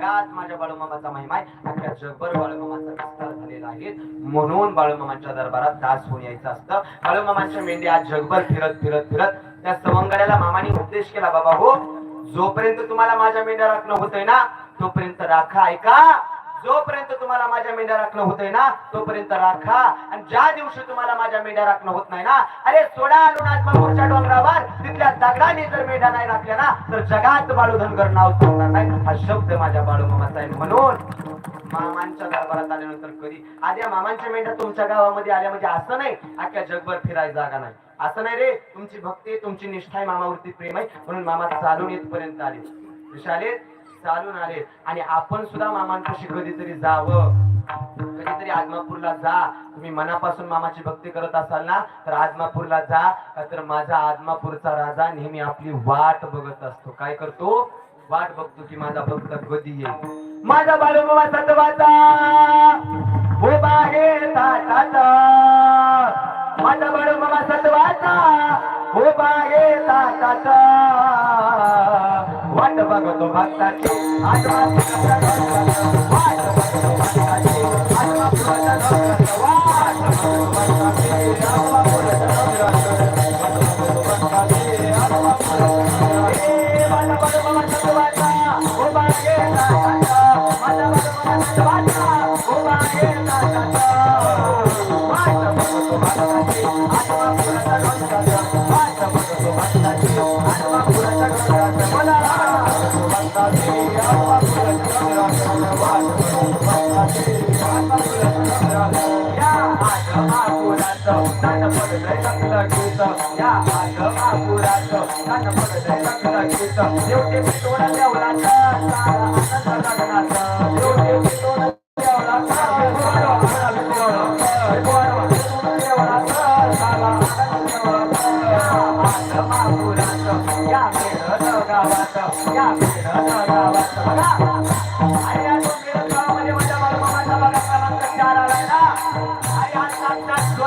जगात माझ्या बाळूमामाचा महिमा आहे. अख्ख्या जगभर बाळूमामाचा विस्तार झालेला आहे. म्हणून बाळूमामाच्या दरबारात दास होऊन यायचं असतं. बाळूमामाच्या मेंढी आज जगभर फिरत फिरत फिरत त्या सवंगड्याला मामाने उपदेश केला बाबा हो जोपर्यंत तुम्हाला माझ्या मेंढ्या राखणं होतंय ना तोपर्यंत राखा ऐका. जोपर्यंत तुम्हाला माझ्या मेंढ्या राखणं होतंय ना तोपर्यंत राखा. आणि ज्या दिवशी तुम्हाला माझ्या मेंढ्या राखणं होत नाही ना अरे सोडा लोणाजपूरच्या डोंगरावर तिथल्या दगडाने जर मेंढ्या नाही राखल्या ना तर जगात बाळूधनगर नाव सांगणार नाही. हा शब्द माझ्या बाळू मामाचा आहे म्हणून मामांच्या दरबारात आल्यानंतर कधी. आधी मामांच्या मेंढ्या तुमच्या गावामध्ये आल्या म्हणजे असं नाही अख्ख्या जगभर फिरायला जागा नाही. असं नाही रे तुमची भक्ती तुमची निष्ठा आहे मामावरती प्रेम आहे. म्हणून मामा चालून येतपर्यंत आले. विशाले चालून आले. आणि आपण सुद्धा मामांपाशी कधीतरी जावं. कधीतरी आजमापूरला जा. तुम्ही मनापासून मामाची भक्ती करत असाल ना तर आजमापूरला जा. तर माझा आजमापूरचा राजा नेहमी आपली वाट बघत असतो. काय करतो? वाट बघतो की माझा भक्त कधी येईल. माझा बाळूमामा सतवाचा. उभा आहे ताटात माझा बाळूमामा सतवाचा. उभा आहे ताटात वाट बघतो भक्ताची आदमापूरचा वाट बघतो भक्ताची आदमापूरचा वाट बघतो भक्ताची आदमापूरचा भक्ताची शेवटी पितोडा देवळाचं सारा आनंद लग्नाचं शेवटी ありがとう。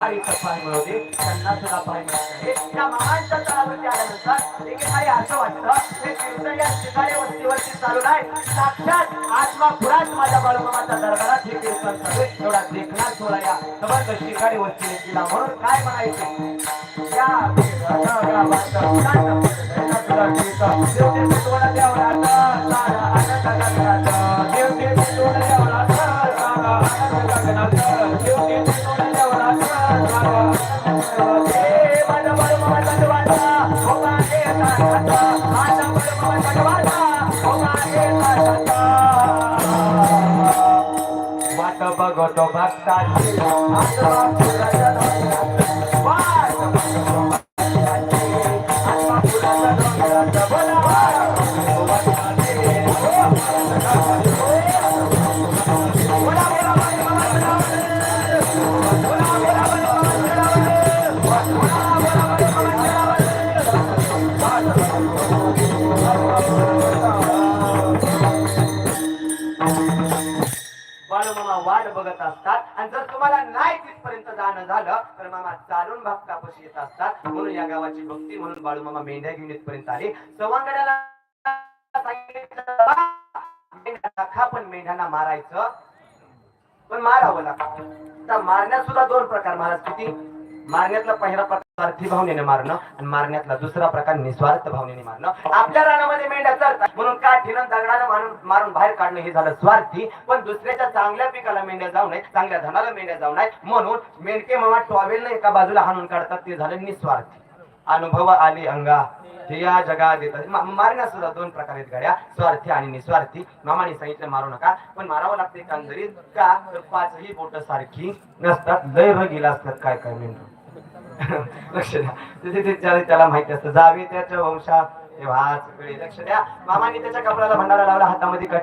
पाय मिळवते त्यांना सुद्धा पाय त्या मामांच्या तळावरती आल्यानंतर असं वाटतं हे कीर्तन या शिकारी वस्तीवरती चालू नाही. साक्षात माझ्या बाळूमामाच्या दरबारात हे कीर्तन चालू एवढा देखणार सोहळा या समर्थ शिकारी वस्तीने म्हणून काय म्हणायचे? या वाट बघतो वाट बघत असतात. आणि जर तुम्हाला नाही तिथपर्यंत जाणं झालं तर मामा चालून भक्तापाशी येत असतात. म्हणून या गावाची भक्ती म्हणून बाळू मामा मेंढ्या घेऊन येतपर्यंत आले. सवंगड्याला सांगितलं, पण मेंढ्यांना मारायचं. पण मारावं लागतं तर मारण्यात सुद्धा दोन प्रकार महाराज किती? मारण्यातला पहिला प्रकार स्वार्थी भावनेने मारणं आणि मारण्यातला दुसरा प्रकार निस्वार्थ भावनेने मारणं. आपल्या रानामध्ये मेंढ्या चरतात. म्हणून काठीनं दगडानं मारून मारून बाहेर काढणं हे झालं स्वार्थी. पण दुसऱ्याच्या चांगल्या पिकाला मेंढ्या जाऊ नये चांगल्या धनाला मेंढ्या जाऊ नये म्हणून मेंढके मामा टॉवेलनं एका बाजूला हाणून काढतात. ते झालं निस्वार्थी. अनुभव आले अंगा. हे या जगात येतात. मारण्या मारण्यात सुद्धा दोन प्रकार आहेत गाड्या स्वार्थी आणि निस्वार्थी. मामाने सांगितलं मारू नका. पण मारावं लागते कांदरीत का? तर पाचही बोट सारखी नसतात. लय रगीला असतात. काय काय मेंढू लक्ष द्या. तिथे ते त्याला माहिती असतं. जावे त्याच्या वंशात तेव्हाच सगळे लक्ष द्या. मामाने त्याच्या कपड्याला भंडारा लावला हातामध्ये कटी